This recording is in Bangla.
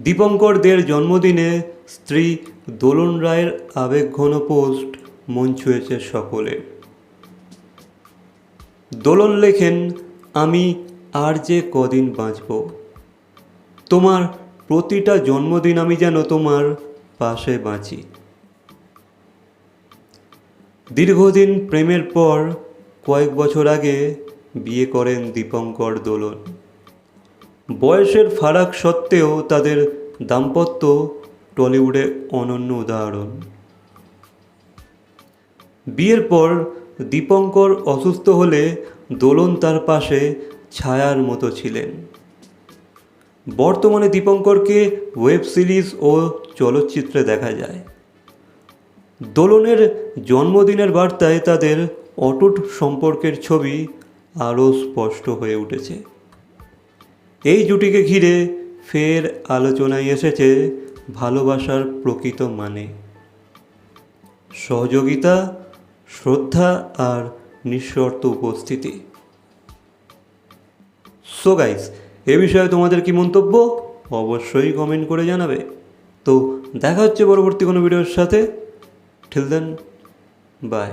দীপঙ্করদের জন্মদিনে স্ত্রী দোলন রায়ের আবেগঘন পোস্ট মন ছুঁয়েছে সকলে। দোলন লেখেন, আমি আর যে কদিন বাঁচব? তোমার প্রতিটা জন্মদিন আমি যেন তোমার পাশে বাঁচি। দীর্ঘদিন প্রেমের পর কয়েক বছর আগে বিয়ে করেন দীপঙ্কর দোলন। বয়সের ফারাক সত্ত্বেও তাদের দাম্পত্য টলিউডে অনন্য উদাহরণ। বিয়ের পর দীপঙ্কর অসুস্থ হলে দোলন তার পাশে ছায়ার মতো ছিলেন। বর্তমানে দীপঙ্করকে ওয়েব সিরিজ ও চলচ্চিত্রে দেখা যায়। দোলনের জন্মদিনের বার্তায় তাদের অটুট সম্পর্কের ছবি আরও স্পষ্ট হয়ে উঠেছে। এই জুটিকে ঘিরে ফের আলোচনায় এসেছে ভালোবাসার প্রকৃত মানে। সহযোগিতা, শ্রদ্ধা আর নিঃশর্ত উপস্থিতি। সো গাইস এ বিষয়ে তোমাদের কি মন্তব্য? অবশ্যই কমেন্ট করে জানাবে। তো দেখা হচ্ছে পরবর্তী কোনো ভিডিওর সাথে। ঠিল দেন বাই